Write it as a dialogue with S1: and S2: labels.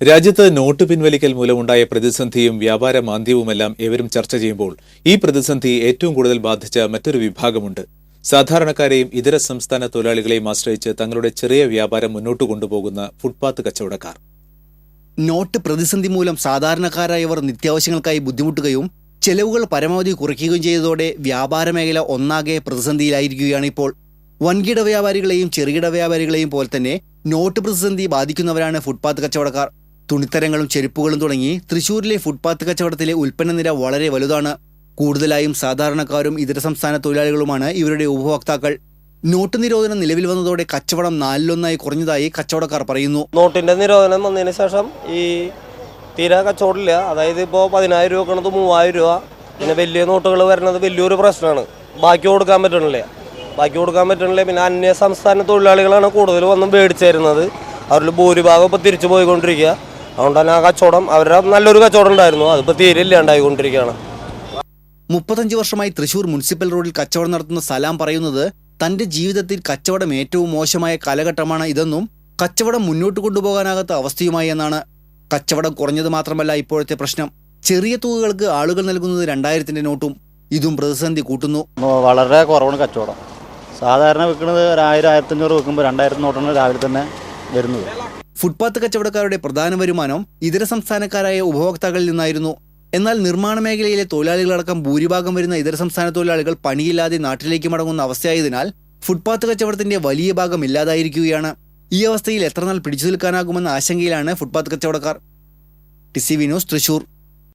S1: രാജ്യത്ത് നോട്ട് പിൻവലിക്കൽ മൂലമുണ്ടായ പ്രതിസന്ധിയും വ്യാപാര മാന്ദ്യവുമെല്ലാം ഏവരും ചർച്ച ചെയ്യുമ്പോൾ ഈ പ്രതിസന്ധി ഏറ്റവും കൂടുതൽ ബാധിച്ച മറ്റൊരു വിഭാഗമുണ്ട്. സാധാരണക്കാരെയും ഇതര സംസ്ഥാന തൊഴിലാളികളെയും ആശ്രയിച്ച് തങ്ങളുടെ ചെറിയ വ്യാപാരം മുന്നോട്ട് കൊണ്ടുപോകുന്ന ഫുട്പാത്ത് കച്ചവടക്കാർ.
S2: നോട്ട് പ്രതിസന്ധി മൂലം സാധാരണക്കാരായവർ നിത്യാവശ്യങ്ങൾക്കായി ബുദ്ധിമുട്ടുകയും ചെലവുകൾ പരമാവധി കുറയ്ക്കുകയും ചെയ്തതോടെ വ്യാപാര മേഖല ഒന്നാകെ പ്രതിസന്ധിയിലായിരിക്കുകയാണ് ഇപ്പോൾ. വൻകിട വ്യാപാരികളെയും ചെറുകിട വ്യാപാരികളെയും പോലെ തന്നെ നോട്ട് പ്രതിസന്ധി ബാധിക്കുന്നവരാണ് ഫുട്പാത്ത് കച്ചവടക്കാർ. തുണിത്തരങ്ങളും ചെരുപ്പുകളും തുടങ്ങി തൃശൂരിലെ ഫുട്പാത്ത് കച്ചവടത്തിലെ ഉൽപ്പന്ന നിര വളരെ വലുതാണ്. കൂടുതലായും സാധാരണക്കാരും ഇതര സംസ്ഥാന തൊഴിലാളികളുമാണ് ഇവരുടെ ഉപഭോക്താക്കൾ. നോട്ട് നിരോധനം നിലവിൽ വന്നതോടെ കച്ചവടം നാലിലൊന്നായി കുറഞ്ഞതായി കച്ചവടക്കാർ പറയുന്നു.
S3: നോട്ടിന്റെ നിരോധനം വന്നതിന് ശേഷം ഈ തീരാ കച്ചവടമില്ല. അതായത് ഇപ്പോൾ പതിനായിരം രൂപ കണത് മൂവായിരം രൂപ. പിന്നെ വലിയ നോട്ടുകൾ വരുന്നത് വലിയൊരു പ്രശ്നമാണ്. ബാക്കി കൊടുക്കാൻ പറ്റണില്ല. ബാക്കി കൊടുക്കാൻ പറ്റണില്ല. പിന്നെ അന്യ സംസ്ഥാന തൊഴിലാളികളാണ് കൂടുതൽ വന്ന് മേടിച്ചു തരുന്നത്. അവരിൽ ഭൂരിഭാഗം ഇപ്പോൾ തിരിച്ചു പോയിക്കൊണ്ടിരിക്കുക. അതുകൊണ്ട് തന്നെ ആ കച്ചവടം അവരുടെ നല്ലൊരു കച്ചവടം ഉണ്ടായിരുന്നു. അതിപ്പോൾ തീരെ ഇല്ലാണ്ടായിക്കൊണ്ടിരിക്കുകയാണ്.
S2: മുപ്പത്തഞ്ച് വർഷമായി തൃശൂർ മുനിസിപ്പൽ റോഡിൽ കച്ചവടം നടത്തുന്ന സലാം പറയുന്നത് തന്റെ ജീവിതത്തിൽ കച്ചവടം ഏറ്റവും മോശമായ കാലഘട്ടമാണ് ഇതെന്നും കച്ചവടം മുന്നോട്ട് കൊണ്ടുപോകാനാകാത്ത അവസ്ഥയുമായി എന്നാണ്. കച്ചവടം കുറഞ്ഞത് മാത്രമല്ല ഇപ്പോഴത്തെ പ്രശ്നം. ചെറിയ തുകകൾക്ക് ആളുകൾ നൽകുന്നത് രണ്ടായിരത്തിന്റെ നോട്ടും ഇതും പ്രതിസന്ധി കൂട്ടുന്നു.
S4: വളരെ കുറവാണ് കച്ചവടം. സാധാരണ വെക്കുന്നത് ഒരു ആയിരം ആയിരത്തഞ്ഞൂറ് വെക്കുമ്പോൾ രണ്ടായിരത്തി നോട്ടാണ് രാവിലെ തന്നെ വരുന്നത്.
S2: ഫുട്പാത്ത് കച്ചവടക്കാരുടെ പ്രധാന വരുമാനം ഇതര സംസ്ഥാനക്കാരായ ഉപഭോക്താക്കളിൽ നിന്നായിരുന്നു. എന്നാൽ നിർമ്മാണ മേഖലയിലെ തൊഴിലാളികളടക്കം ഭൂരിഭാഗം വരുന്ന ഇതര സംസ്ഥാന തൊഴിലാളികൾ പണിയില്ലാതെ നാട്ടിലേക്ക് മടങ്ങുന്ന അവസ്ഥയായതിനാൽ ഫുട്പാത്ത് കച്ചവടത്തിന്റെ വലിയ ഭാഗം ഇല്ലാതായിരിക്കുകയാണ്. ഈ അവസ്ഥയിൽ എത്ര നാൾ പിടിച്ചു നിൽക്കാനാകുമെന്ന ആശങ്കയിലാണ് ഫുട്പാത്ത് കച്ചവടക്കാർ. T C V news Thrissur.